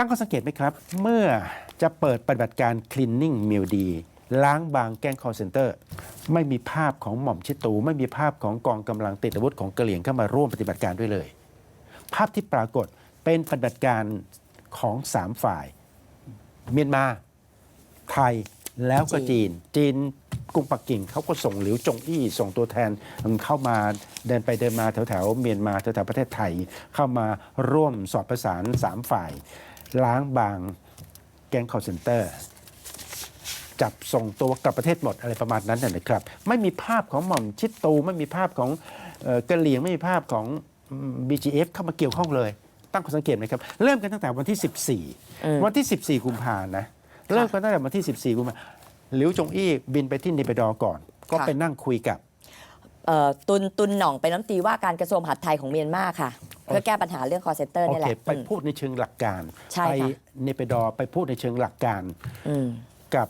ตั้งข้อสังเกตไหมครับ เมื่อจะเปิดปฏิบัติการ cleaning m i l ดีล้างบางแก๊ง call center ไม่มีภาพของหม่อมชิตู ไม่มีภาพของกองกำลังติดอาวุธของกะเหลี่ยงเข้ามาร่วมปฏิบัติการด้วยเลย ภาพที่ปรากฏเป็นปฏิบัติการของสามฝ่าย เมียนมาไทยแล้วก็จีน จีนกรุงปักกิ่งเขาก็ส่งหลิวจงอี้ส่งตัวแทนเข้ามาเดินไปเดินมาแถวแถวเมียนมาแถวแถวประเทศไทย เข้ามาร่วมสอดประสานสามฝ่าย ล้างบางแก๊งคอร์เซนเตอร์จับส่งตัวกลับประเทศหมดอะไรประมาณนั้นนะนะครับ ไม่มีภาพของหม่อมชิดตูไม่มีภาพของเอ่อกะเหลี่ยงไม่มีภาพของอืม BGF เข้ามาเกี่ยวข้องเลย ตั้งข้อสังเกตไหมครับ เริ่มกันตั้งแต่วันที่อืม14 วันที่ 14 กุมภานะ เริ่มกันตั้งแต่วันที่ 14 กุมภาหลิวจงอี้บินไปที่เนปดอร์ก่อน ก็ค่ะไปนั่งคุยกับเอ่อตุนตุนหน่องเป็นน้ำตรีว่าการกระทรวงมหาดไทยของเมียนมาค่ะ เพื่อแก้ปัญหาเรื่องคอเซนเตอร์โอนี่แหเคละไปอืมพูดในเชิงหลักการใช่ไปค่ะเนปดอร์ไปพูดในเชิงหลักการอืมกับ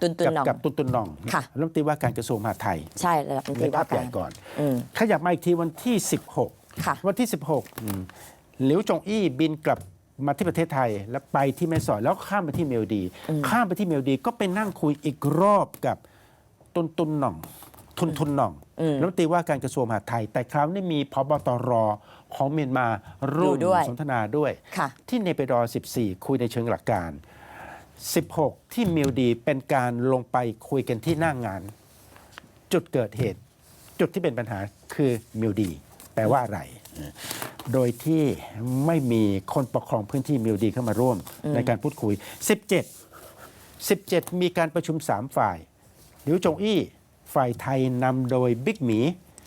ตุนตุนกับหน่องกับตุนตุนหน่องค่ะรัฐมนตรีว่าการกระทรวงมหาดไทย ใช่ระดับน้ำตในรีภาว่าพใหกาญ่รก่อนอืมขยับมาอีกทีวันที่ 16 ค่ะ วันที่ 16อืมหลิวจงอี้บินกลับมาที่ประเทศไทยแล้วไปที่แม่สอดแล้วข้ามไปที่เมลดี ข้ามไปที่เมลดีก็ไปนั่งคุยอีกรอบกับตุนตุนหน่อง ทุนทุนหน่องอืม รัฐมนตรีว่าการกระทรวงมหาดไทย แต่คราวนี้มีพบตรของเมียนมาร่วมอยู่ด้วยสนทนาด้วยค่ะที่เนปิดอร์14 คุยในเชิงหลักการ 16 ที่มิลดีเป็นการลงไปคุยกันที่หน้างงาน จุดเกิดเหตุ จุดที่เป็นปัญหาคือมิลดีแปลว่าอะไร โดยที่ไม่มีคนปกครองพื้นที่มิลดีเข้ามาร่วมในการพูดคุย 17 17 มีการประชุม 3 ฝ่ายหลิวจงอี้ ฝ่ายไทยนำโดยบิ๊กหมี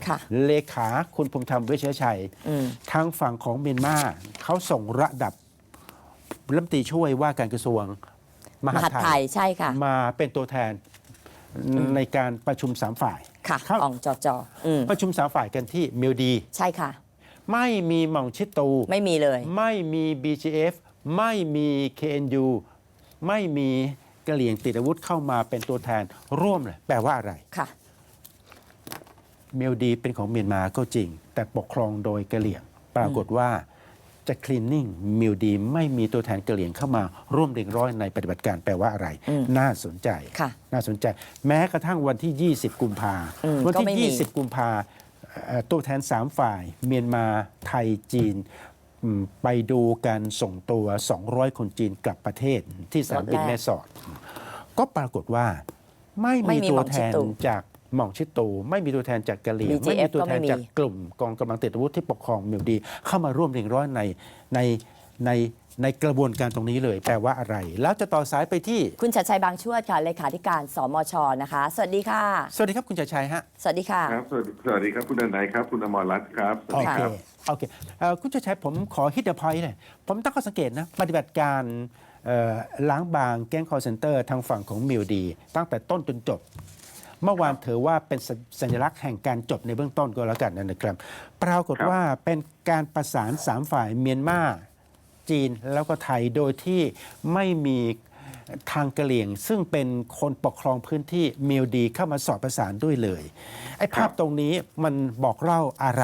ค่ะ เลขาคุณภูมิธรรมเวชยชัย อืม ทางฝั่งของเมียนมาเขาส่งระดับรัฐมนตรีช่วยว่าการกระทรวงมมหาหาดดไทไทยย ใช่ค่ะ มาเป็นตัวแทนในการประชุมสามฝ่ายค่ะครับอ่องจอจออืมประชุมสามฝ่ายกันที่มิลดี ใช่ค่ะ ไม่มีหม่องชิดตู ไม่มีเลย ไม่มี BGF ไม่มี KNU ไม่มี กะเหลี่ยงติดอาวุธเข้ามาเป็นตัวแทนร่วมเลยแปลว่าอะไร ค่ะ เมลดีเป็นของเมียนมาก็จริง แต่ปกครองโดยกะเหลี่ยง ปรากฏว่าจะคลีนนิ่งมิลดีไม่มีตัวแทนกะเหลี่ยงเข้ามาร่วมเรียงร้อยในปฏิบัติการแปลว่าอะไรอืมน่าสนใจค่ะน่าสนใจ แม้กระทั่งวันที่ 20 กุมภาอืมวัก็ไม่ที่มี20 กุมภาเอ่อตัวแทน 3 ฝ่าย เมียนมาไทยจีนอืม ไปดูการส่งตัว 200 คนจีนกลับประเทศที่สนามบินแม่สอด ก็ปรากฏว่าไม่ไม่มีมีตัวหม่องแทชิดนตูจากหม่องชิดตูไม่มีตัวแทนจากกะเหรี่ยง BGF ไม่มีตัวแทนก็ไม่มีจากกลุ่มกองกำลังติดอาวุธที่ปกครองมิวดี เข้ามาร่วมเรียงร้อยในใน ในในกระบวนการตรงนี้เลยแปลว่าอะไร แล้วจะต่อสายไปที่ คุณชัดชัยบางชวดค่ะเลขาธิการสมชนะคะ สวัสดีค่ะ สวัสดีครับคุณชัยชัยฮะสวัสดีค่ะครับสวัสดีสวัสดีครับคุณดนายครับ คุณอมรรัตน์ครับสวัโอสดีเคครับ โอเคเอ่อคุณชัยชัยผมขอฮิตเดอะพอยต์เลยผมตั้งข้อสังเกตนะปฏิบัติการเอ่อล้างบางแก๊งคอร์เซนเตอร์ทางฝั่งของมิวดี ตั้งแต่ต้นจนจบ เมื่อวานถือว่าเป็นสัญสัญลักษณ์แห่งการจบในเบื้องต้นก็แล้วกันนะครับ ปรากฏครับ ว่าเป็นการประสานสามฝ่ายเมียนมา จีนแล้วก็ไทยโดยที่ไม่มีทางกะเหลี่ยง ซึ่งเป็นคนปกครองพื้นที่เมียวดีเข้ามาสอดประสานด้วยเลยไอ้ภาพตรงนี้มันบอกเล่าอะไร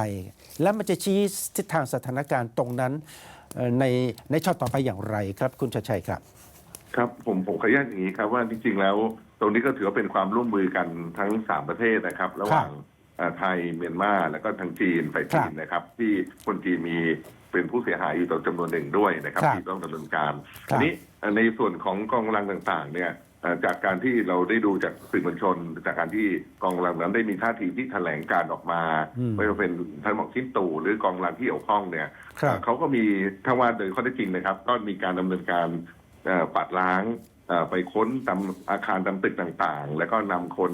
แล้วมันจะชี้ทิศทางสถานการณ์ตรงนั้นเอ่อในในช็อตต่อไปอย่างไรครับคุณชัดชัยครับครับผมผมขออนุญาตอย่างนี้ครับว่าจริงๆแล้ว ตรงนี้ก็ถือว่าเป็นความร่วมมือกันทั้งสามประเทศนะครับ ระหว่างเอ่อไทยเมียนมาแล้วก็ทางจีนฝ่ายจีนนะครับ ที่คนจีนมี เป็นผู้เสียหายอยู่ต่อจำนวนหนึ่งด้วยนะครับ ครับที่ต้องดำเนินการครับ อันนี้เอ่อในส่วนของกองกำลังต่างๆ เนี่ยเอ่อจากการที่เราได้ดูจากสื่อมวลชน จากการที่กองกำลังนั้นได้มีท่าทีที่แถลงการออกมา อืมไม่ว่าเป็นท่านหมอกชิ้นตู่หรือกองกำลังที่เกี่ยวข้องเนี่ยครับเอ่อเขาก็มีถ้าว่าโดยข้อเท็จจริงนะครับ ก็มีการดำเนินการเอ่อปัดล้างเอ่อไปค้นตามอาคารตามตึกต่างๆ แล้วก็นำคน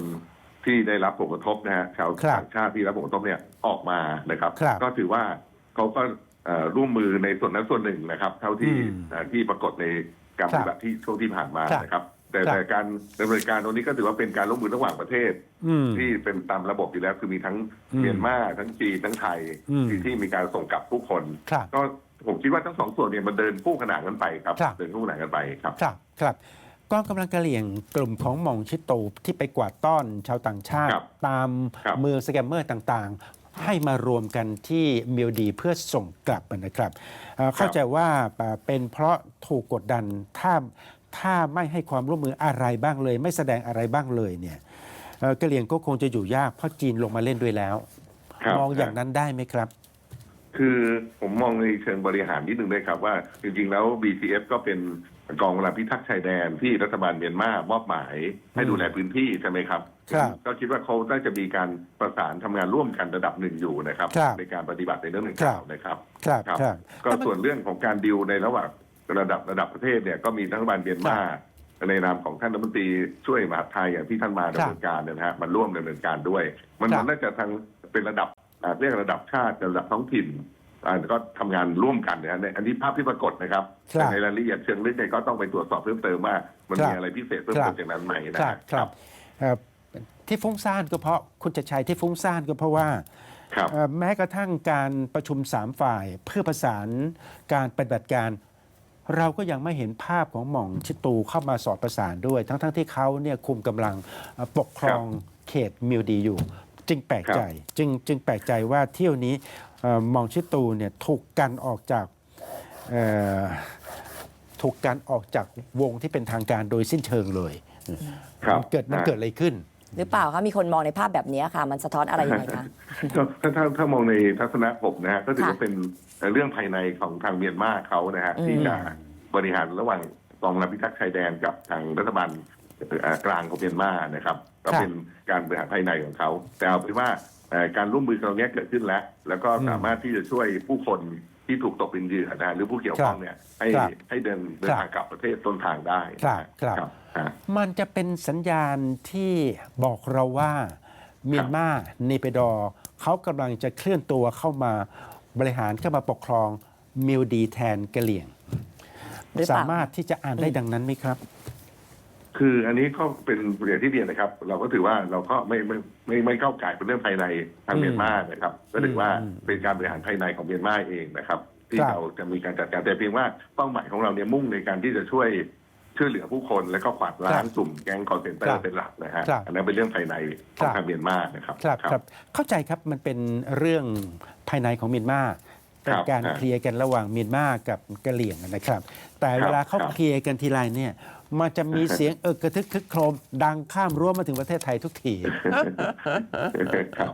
ที่ได้รับผลกระทบนะฮะชาวครับต่างชาติที่รับผลกระทบเนี่ยออกมานะครับ ครับ ก็ถือว่าเขาก็เอ่อ ร่วมมือในส่วนนั้นส่วนหนึ่งนะครับ เท่าที่อืมเอ่อที่ปรากฏในการคปรับฏิบัติที่ช่วงที่ผ่านมาครับนะครับ แต่ครับแต่การดำเนินการตรงนี้ก็ถือว่าเป็นการร่วมมือระหว่างประเทศอืมที่เป็นตามระบบอยู่แล้วคือมีทั้งอืมเมียนมาทั้งจีนทั้งไทยอืมที่ที่มีการส่งกลับผู้คนครับก็ผมคิดว่าทั้งสองส่วนเนี่ยมันเดินคู่ขนานกันไปครับครับ เดินคู่ขนานกันไปครับครับครับกองกำลังกะเหลี่ยงกลุ่มของหม่องชิดโตที่ไปกวาดต้อนชาวต่างชาติครับตามครับเมืองสแกมเมอร์ต่าง ให้มารวมกันที่มิวดีเพื่อส่งกลับนะครับเอ่อเข้าใจว่าเอ่อเป็นเพราะถูกกดดันถ้าถ้าไม่ให้ความร่วมมืออะไรบ้างเลย ไม่แสดงอะไรบ้างเลยเนี่ยเอ่อกะเหรี่ยงก็คงจะอยู่ยากเพราะจีนลงมาเล่นด้วยแล้วครับมองอย่างนั้นได้ไหมครับ คือผมมองในเชิงบริหารนิดนึงด้วยครับว่า จริงๆแล้ว BTF ก็เป็นกองกำลังพิทักษ์ชายแดนที่รัฐบาลเมียนมามอบหมายให้ดูแลพื้นที่ใช่ไหมครับครับ ก็คิดว่าเขาน่าจะมีการประสานทำงานร่วมกันระดับหนึ่งอยู่นะครับครับในการปฏิบัติในเรื่องดังกล่าวนะครับครับครับครับก็แต่มันส่วนเรื่องของการดิวในระหว่างระดับระดับประเทศเนี่ยก็มีรัฐบาลเมียนมาในนามของท่านรัฐมนตรีช่วยมหาดไทยอย่างที่ท่านมาครับดำเนินการเนยนะฮะมันร่วมดำเนินการด้วย มันครับน่าจะทางเป็นระดับอ่าเรียกระดับชาติระดับท้องถิ่นอ่าก็ทำงานร่วมกันนะฮะในอันนี้ภาพที่ปรากฏนะครับครับแต่ในรายละเอียดเชิงลึกเนี่ยก็ต้องไปตรวจสอบเพิ่มเติมว่ามันครับมีอะไรพิเศษเพิ่มครัเติบมจากนั้นไหมนะคฮะรับครับเอ่อ ที่ฟุ้งซ่านก็เพราะคุณจะชัยที่ฟุ้งซ่านก็เพราะว่าครับเอ่อแม้กระทั่งการประชุมสามฝ่ายเพื่อประสานการปฏิบัติการ เราก็ยังไม่เห็นภาพของหม่องชิตูเข้ามาสอดประสานด้วย ทั้งๆที่เขาเนี่ยคุมกำลังเอ่อปกครองเขตมิวดีอยู่ จึงแปลกใจจึงจึงแปลกใจว่าเที่ยวนี้เอ่อหม่องชิตูเนี่ยถูกกันออกจากเอ่อถูกกันออกจากวงที่เป็นทางการโดยสิ้นเชิงเลยครับมันเกิดมันเกิดอะไรขึ้น หรือเปล่าคะมีคนมองในภาพแบบนี้ค่ะ มันสะท้อนอะไรยังไงคะก็ถ้าถ้าถ้ามองในทัศนะผมนะฮะก็ถือว่าค่ะเป็นเรื่องภายในของทางเมียนมาเขานะฮะอืมที่จะบริหารระหว่างกองรับพิทักษ์ชายแดนกับทางรัฐบาลเอ่อกลางของเมียนมานะครับก็เป็นการบริหารภายในของเขาแต่เอาเป็นว่าเอ่อการร่วมมือตรงนี้เกิดขึ้นแล้ว แล้วก็อืมสามารถที่จะช่วยผู้คน ที่ถูกตกเป็นเหยื่อนะหรือผู้เกี่ยวข้องเนี่ยให้ครับให้เดินเดินครับทางกลับประเทศต้นทางได้ครับครับครับ ฮะ มันจะเป็นสัญญาณที่บอกเราว่าเมียนมาเนเปดอร์เขากำลังจะเคลื่อนตัวเข้ามาบริหารเข้ามาปกครองมิวดีแทนกะเหลี่ยง หรือเปล่า สามารถที่จะอ่านได้ดังนั้นไหมครับ คืออันนี้ก็เป็นอย่างที่เรียนนะครับ เราก็ถือว่าเราก็ไม่ไม่ไม่ไม่เข้าก่ายเป็นเรื่องภายในทางอืมเมียนมานะครับ ก็ถือว่าอืมเป็นการบริหารภายในของเมียนมาเองนะครับ ที่ครับเราจะมีการจัดการแต่เพียงว่าเป้าหมายของเราเนี่ยมุ่งในการที่จะช่วยช่วยเหลือผู้คนและก็ขวาดล้างกลุ่มแก๊งคอร์เซนเตอครัร์บเป็นหลักนะฮะครับอันนั้นเป็นเรื่องภายในขครัองบทางเมียนมานะครับครับครับ เข้าใจครับมันเป็นเรื่องภายในของเมียนมาเป็นการเคลียร์กันระหว่างเมียนมากับกะเหลี่ยงนะครับ แต่เวลาเขาเคลียร์กันทีไรเนี่ย มันจะมีเสียงเออกระทึกคึกโครม ดังข้ามรั้วมาถึงประเทศไทยทุกทีครับ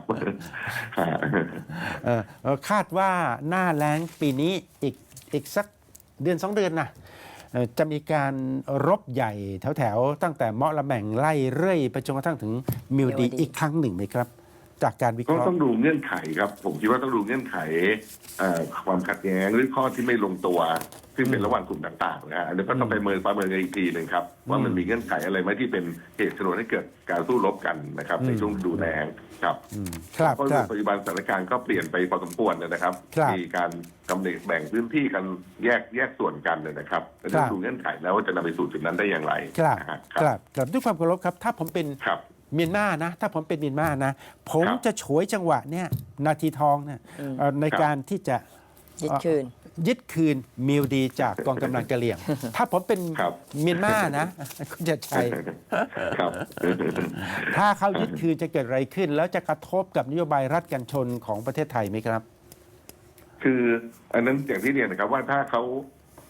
คาดว่าหน้าแล้งปีนี้อีกอีกสักเดือนสองเดือนนะจะมีการรบใหญ่แถวๆ ตั้งแต่เมาะละแม่งไล่เรื่อยไปจนกระทั่งถึงมิวดีอีกครั้งหนึ่งไหมครับ จากการวิเคก็ราะห์ ต้องดูเงื่อนไขครับ ผมคิดว่าต้องดูเงื่อนไขเอ่อความขัดแย้งหรือข้อที่ไม่ลงตัว ซึ่งเป็นระหว่างกลุ่มต่างๆนะฮะอันนี้ก็ต้องไปเมินประเมินกันอีกทีหนึ่งครับ ว่ามันมีเงื่อนไขอะไรไหมที่เป็นเหตุชนวนให้เกิดการสู้รบกันนะครับ ในช่วงฤดูแล้งครับอืมครับเพราะครับ ปัจจุบันสถานการณ์ก็เปลี่ยนไปพอสมควรนะครับ ครับมีการกำเนิดแบ่งพื้นที่กันแยกแยกส่วนกันเลยนะครับแล้วครัจะบ ดูเงื่อนไขแล้วว่าจะนำไปสู่จุดนั้นได้อย่างไรครับนะฮะครับครับด้วยความเคารพครับ ถ้าผมเป็นครับ เมียนมานะ ถ้าผมเป็นเมียนมานะ ผมครับจะฉวยจังหวะเนี่ยนาทีทองเนี่ยอืมเอ่อในครับการที่จะยึดคืนยึดคืนมิวดีจากกองกำลังกะเหลี่ยง ถ้าผมเป็นครับเมียนมานะคุณจะชัยครับถ้าเขายึดคืนจะเกิดอะไรขึ้น แล้วจะกระทบกับนโยบายรัฐกันชนของประเทศไทยไหมครับ คืออันนั้นอย่างที่เรียนนะครับว่าถ้าเขา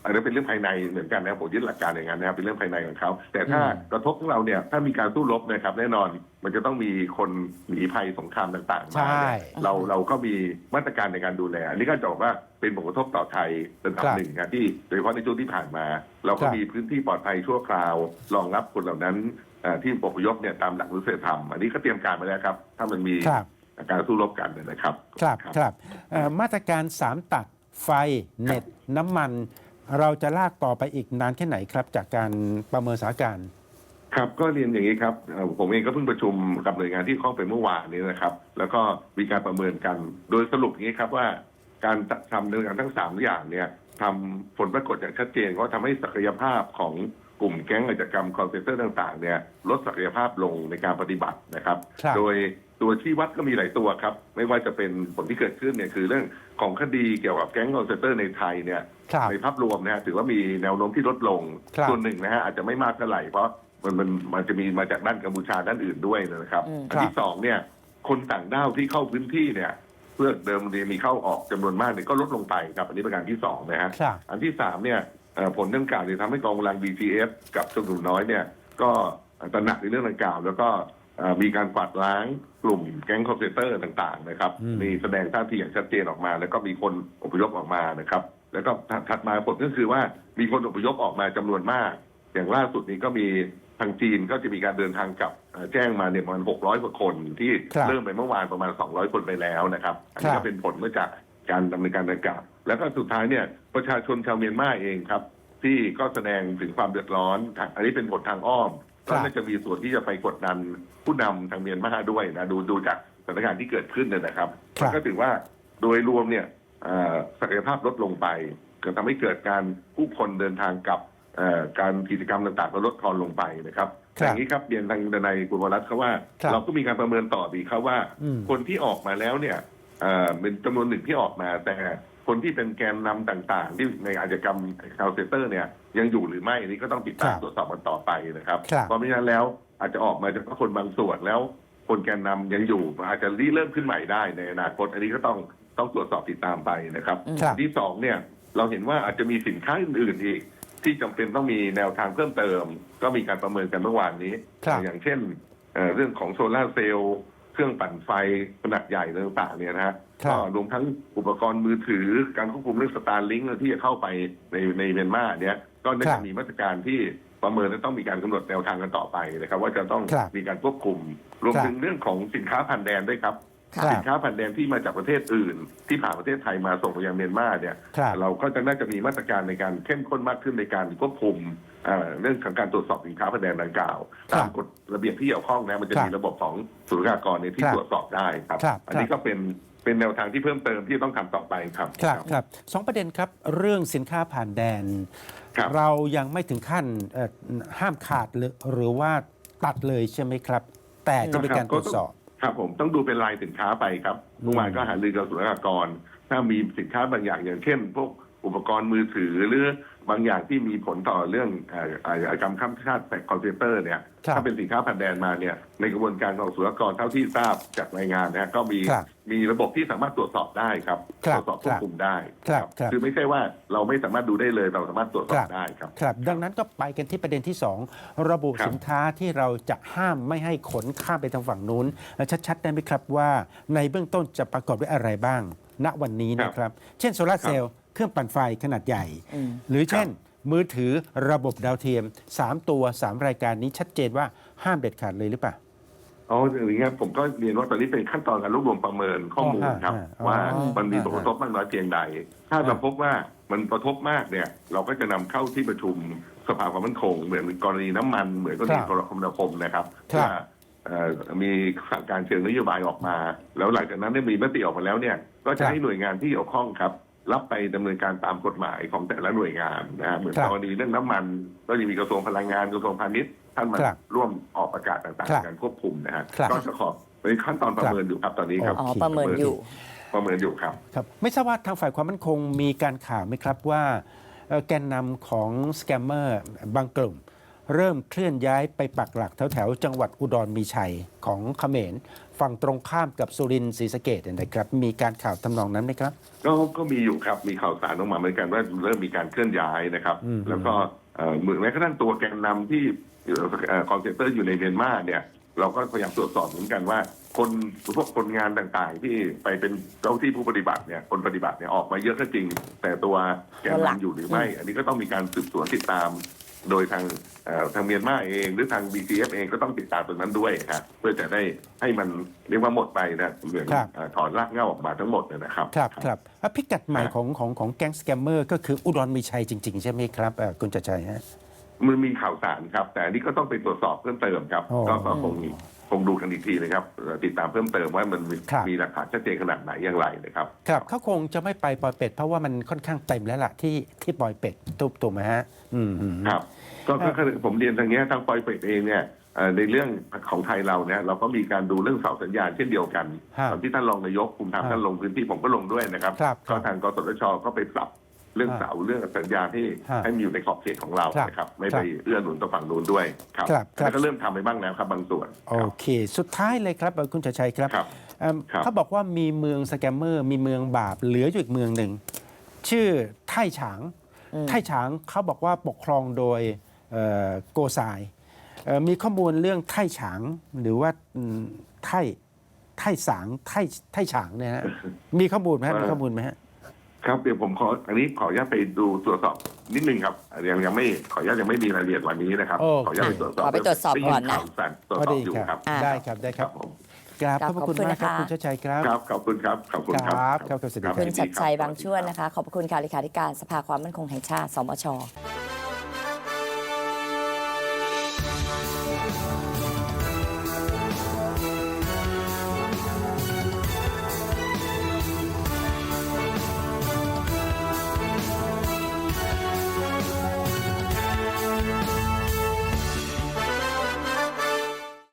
อันนั้นเป็นเรื่องภายในเหมือนกันนะครับผมยึดหลักการอย่างนั้นนะครับเป็นเรื่องภายในของเขาแต่ถ้าอืมกระทบของเราเนี่ยถ้ามีการสู้รบนะครับ แน่นอนมันจะต้องมีคนหนีภัยสงครามต่างๆใช่มาเนี่ยเราเราก็มีมาตรการในการดูแลอันนี้ก็จะบอกว่าเป็นผลกระทบต่อไทยระดับครับหนึ่งนะที่โดยเฉพาะในช่วงที่ผ่านมา เราก็ครับมีพื้นที่ปลอดภัยชั่วคราวรองรับคนเหล่านั้นเอ่อที่อพยพเนี่ยตามหลักมนุษยธรรม อันนี้ก็เตรียมการมาแล้วครับ ถ้ามันมีครับการสู้รบกันเนี่ยนะครับ ครับครับเอ่อมาตรการ3ตัดไฟเน็ตน้ำมัน เราจะลากต่อไปอีกนานแค่ไหนครับ จากการประเมินสถานการณ์ครับก็เรียนอย่างนี้ครับเอ่อผมเองก็เพิ่งประชุมกับหน่วยงานที่ข้องไปเมื่อวานนี้นะครับ แล้วก็มีการประเมินกัน โดยสรุปอย่างนี้ครับว่า การทำเรื่องทั้งสามอย่างเนี่ยทำผลปรากฏอย่างชัดเจนว่าทำให้ศักยภาพของกลุ่มแก๊งอาชญากรรมคอนเซนเตอร์ต่าง ๆ เนี่ยลดศักยภาพลงในการปฏิบัตินะครับครับโดย ตัวชี้วัดก็มีหลายตัวครับ ไม่ว่าจะเป็นผลที่เกิดขึ้นเนี่ยคือเรื่องของคดีเกี่ยวกับแก๊งคอนเซนเตอร์ในไทยเนี่ยครับในภาพรวมนะฮะถือว่ามีแนวโน้มที่ลดลงครับ ส่วนหนึ่งนะฮะอาจจะไม่มากเท่าไหร่เพราะมันมันมันจะมีมาจากด้านกัมพูชาด้านอื่นด้วยนะครับอืม อันที่สองเนี่ยคนต่างด้าวที่เข้าพื้นที่เนี่ยเพื่อเดิมทีมีเข้าออกจำนวนมากเนี่ยก็ลดลงไปครับอันนี้ประการที่สองนะฮะ ครับ อันที่สามเนี่ยเอ่อผลดังกล่าวเนี่ยทำให้กองกำลัง BTF กับจำนวนน้อยเนี่ยก็ตระหนักในเรื่องดังกล่าว แล้วก็เอ่อ มีการกวาดล้างกลุ่มแก๊งคอมเพเตอร์ต่าง ๆ นะครับอืมมีแสดงท่าทีอย่างชัดเจนออกมา แล้วก็มีคนอพยพออกมานะครับ แล้วก็ถัดมาผลก็คือว่ามีคนอพยพออกมาจำนวนมาก อย่างล่าสุดนี้ก็มีทางจีนก็จะมีการเดินทางกลับเอ่อแจ้งมาเนี่ยประมาณ 600กว่าคนที่ครับเริ่มไปเมื่อวานประมาณ 200 คนไปแล้วนะครับ อันนี้ครัก็บเป็นผลมาจากการดำเนินการดังกล่าวแล้วก็สุดท้ายเนี่ยประชาชนชาวเมียนมาเองครับ ที่ก็แสดงถึงความเดือดร้อนทางอันนี้เป็นผลทางอ้อมครั ก็บน่าจะมีส่วนที่จะไปกดดันผู้นำทางเมียนมาด้วยนะดูดูจากสถานการณ์ที่เกิดขึ้นเนี่ยนะครับครับก็ถือว่าโดยรวมเนี่ยเอ่อศักยภาพลดลงไปก็ทำให้เกิดการผู้คนเดินทางกลับเอ่อการกิจกรรมต่างๆก็ลดทอนลงไปนะครับครับอย่างนี้ครับเรียนทางดนายกุลวรัตน์เขาว่าครับเราก็มีการประเมินต่อดีครับว่าอืมคนที่ออกมาแล้วเนี่ยเอ่อเป็นจำนวนหนึ่งที่ออกมาแต่ คนที่เป็นแกนนำต่าง ๆ ที่ในอาชญากรรมคาร์เซเตอร์เนี่ยยังอยู่หรือไม่อันนี้ก็ต้องติดตามครับตรวจสอบกันต่อไปนะครับครับเพราะไม่ฉะนั้นแล้วอาจจะออกมาเฉพาะคนบางส่วนแล้ว คนแกนนำยังอยู่อาจจะรีเริ่มขึ้นใหม่ได้ในอนาคต อันนี้ก็ต้องต้องตรวจสอบติดตามไปนะครับ ครับ ที่สองเนี่ยเราเห็นว่าอาจจะมีสินค้าอื่นๆอีก ที่จำเป็นต้องมีแนวทางเพิ่มเติม ก็มีการประเมินกันเมื่อวานนี้ ครับ อย่างเช่นเอ่อเรื่องของโซลาร์เซลล์ เครื่องปั่นไฟขนาดใหญ่ต่างๆเนี่ยนะฮะครับ ก็รวมทั้งอุปกรณ์มือถือการควบคุมเรื่องสตาร์ลิงที่จะเข้าไปในในเมียนมาเนี่ยก็น่าครัจะบมีมาตรการที่ประเมินและต้องมีการกำหนดแนวทางกันต่อไปนะครับ ว่าจะต้องครับมีการควบคุม รวมครับ ถึงเรื่องของสินค้าผ่านแดนด้วยครับ ครับสินค้าผ่านแดนที่มาจากประเทศอื่น ที่ผ่านประเทศไทยมาส่งไปยังเมียนมาเนี่ย ครับเราก็จะน่าจะมีมาตรการในการเข้มข้นมากขึ้นในการควบคุมเอ่อเรื่องของการตรวจสอบสินค้าผ่านแดนดังกล่าวครับตามกฎระเบียบที่เกี่ยวข้องนะมันจะครับมีระบบของศุลกากรในยที่ครับตรวจสอบได้ครับ ครับ อันนี้ก็เป็นเป็นแนวทางที่เพิ่มเติมที่ต้องทำต่อไปครับ ครับครับสองประเด็นครับ เรื่องสินค้าผ่านแดน ครับ เรายังไม่ถึงขั้นเอ่อห้ามขาดหรือหรือว่าตัดเลยใช่ไหมครับ แต่จะมีการตรวจสอบ ครับผมต้องดูเป็นรายสินค้าไปครับเมื่อวานก็หารือกับศุลกากร ถ้ามีสินค้าบางอย่างอย่างเช่น พวกอุปกรณ์มือถือหรือ บางอย่างที่มีผลต่อเรื่องเอ่ออาชญากรรมข้ามชาติแต่คอนเซนเตอร์เนี่ยครับถ้าเป็นสินค้าผ่านแดนมาเนี่ยในกระบวนการของศุลกากรเท่าที่ทราบจากรายงานนะก็มีครับมีระบบที่สามารถตรวจสอบได้ครับคตรับรวจสอบควบคุมได้ครับครับคือไม่ใช่ว่าเราไม่สามารถดูได้เลยเราสามารถตรวจสอครับบได้ครับครับ ดังนั้นก็ไปกันที่ประเด็นที่ 2 ระบุครับสินค้าที่เราจะห้ามไม่ให้ขนข้ามไปทางฝั่งนู้นเอ่อชัดๆได้ไหมครับว่าในเบื้องต้นจะประกอบด้วยอะไรบ้าง ณวันนี้นะครับ เช่นโซลาร์เซลล์ เครื่องปั่นไฟขนาดใหญ่อืมหรือเช่น มือถือระบบดาวเทียม 3 ตัว 3 รายการนี้ชัดเจนว่าห้ามเด็ดขาดเลยหรือเปล่าอ๋ออย่างนี้ยผมก็เรียนว่าตอนนี้เป็นขั้นตอนการรวบรวมประเมินข้อมูลครับอ๋อว่าอ๋อมันมีผลกระทบมากน้อยเพียงใด ถ้าเราอ่าพบว่ามันกระทบมากเนี่ย เราก็จะนำเข้าที่ประชุมสภาความมั่นคง เหมือนกรณีน้ำมัน เหมือนกรณีครับโทรคมนาคมนะครับครับว่าเอ่อมีสั่งการเชิงนโยบายออกมา แล้วหลังจากนั้นเนี่ยมีมติออกมาแล้วเนี่ย ก็จะให้หน่วยงานที่เกี่ยวข้องครับ รับไปดำเนินการตามกฎหมายของแต่ละหน่วยงานนะฮะเหมือนครับกรณีเรื่องน้ำมัน ก็จะมีกระทรวงพลังงานกระทรวงพาณิชย์ท่านมาครับร่วมออกประกาศต่างครับๆในการควบคุมนะฮะครับก็จะขอเป็นขั้นตอนประเมินอยู่ครับตอนนี้ครับอ๋อประเมินอยู่ ประเมินอยู่ครับครับ ไม่ทราบว่าทางฝ่ายความมั่นคงมีการข่าวไหมครับว่าเอ่อแกนนำของสแกมเมอร์บางกลุ่ม เริ่มเคลื่อนย้ายไปปักหลักแถวแถวๆจังหวัดอุดรมีชัยของเขมร ฝั่งตรงข้ามกับสุรินทร์ศรีสะเกดเนี่ยนะครับ มีการข่าวทำนองนั้นไหมครับ ก็ก็มีอยู่ครับมีข่าวสารออกมาเหมือนกันว่าเริ่มมีการเคลื่อนย้ายนะครับอืมแล้วก็เอ่อเหมือนแม้กระทั่งตัวแกนนำที่คอนเซนเตอร์อยู่ในเมียนมาเนี่ยเราก็พยายามตรวจสอบเหมือนกันว่า คนพวกคนงานต่างๆ ที่ไปเป็นเจ้าที่ผู้ปฏิบัติเนี่ยคนปฏิบัติเนี่ยออกมาเยอะก็จริง แต่ตัวแกนนำอยู่หรือไม่ อันนี้ก็ต้องมีการสืบสวนติดตาม โดยทางเอ่อ ทางเมียนมาเองหรือทาง BTF เองก็ต้องติดตามตรงนั้นด้วยครับเพื่อจะได้ให้มันเรียกว่าหมดไปนะเหมือนครับเอ่อถอนรากเหง้าออกมาทั้งหมดเนยนะครับ ครับครับอะพิกัดใหม่ครับของของของแก๊งสแกมเมอร์ก็คืออุดรมีชัยจริง ๆ ใช่ไหมครับเอ่อคุณจัดชัยฮะ มันมีข่าวสารครับ แต่อันนี้ก็ต้องไปตรวจสอบเพิ่มเติมครับ อ๋อ ก็ก็คง คงดูกันอีกทีนะครับเอ่อติดตามเพิ่มเติมว่ามันมีครับ มีหลักฐานชัดเจนขนาดไหนอย่างไรนะครับ ครับเขาคงจะไม่ไปปอยเป็ด เพราะว่ามันค่อนข้างเต็มแล้วล่ะที่ที่ปอยเป็ดตุบถูกไหมฮะอืมอืม ครับก็ก็ก็ผมเรียนทางเนี้ยทางปอยเป็ดเองเนี่ยเอ่อในเรื่องของไทยเราเนี่ยเราก็มีการดูเรื่องเสาสัญญาณเช่นเดียวกันฮะตอนที่ท่านรองนายกภูมิธรรมฮะท่านลงพื้นที่ผมก็ลงด้วยนะครับ ครับคก็รับทางกสทชก็ไปปรับ เรื่องอ่าเสาเรื่องสัญญาณที่ฮะให้มีอยู่ในขอบเขตของเราครับนะครับไม่ครัไปบเอื้อหนุนต่อฝั่งนู้นด้วยครับครับครับ แล้วก็เริ่มทำไปบ้างแล้วครับบางส่วนโอครับ เค สุดท้ายเลยครับคุณชัยชัยครับครับเอิ่มครับ เขาบอกว่ามีเมืองสแกมเมอร์ มีเมืองบาปเหลืออยู่อีกเมืองหนึ่ง ชื่อไท่ฉางอืมไท่ฉางเขาบอกว่าปกครองโดยเอ่อโกซายเอ่อมีข้อมูลเรื่องไท่ฉางหรือว่าอืมไท่ไท่สางไท่ไท่ฉางเนี่ยฮะมีข้อมูลไหมฮะมีข้อมูลไหมฮะ ครับเดี๋ยวผมขออันนี้ขออนุญาตไปดูตรวจสอบนิดนึงครับยังยังไม่ขออนุญาตยังไม่มีรายละเอียดวันนี้นะครับ โอเค ขออนุญาตไปตรวจสอบขอไปตรวจสอบก่อนนะ ได้ยิข่าวสารตรวจสอบอยู่ครับ อ่า ได้ครับได้คครัรับบผมกราบขอบพระคุณขอบคุณมากครับนะคะ คุณชัยชัยครับ ครับขอบคุณครับขอบคุณครับ ครับครับครับสวัสดีครับคุณยินชัดชัยครับบางช่วนนะคะ ขอบพระคุณการเลขาธิการสภาความมั่นคงแห่งชาติ สมช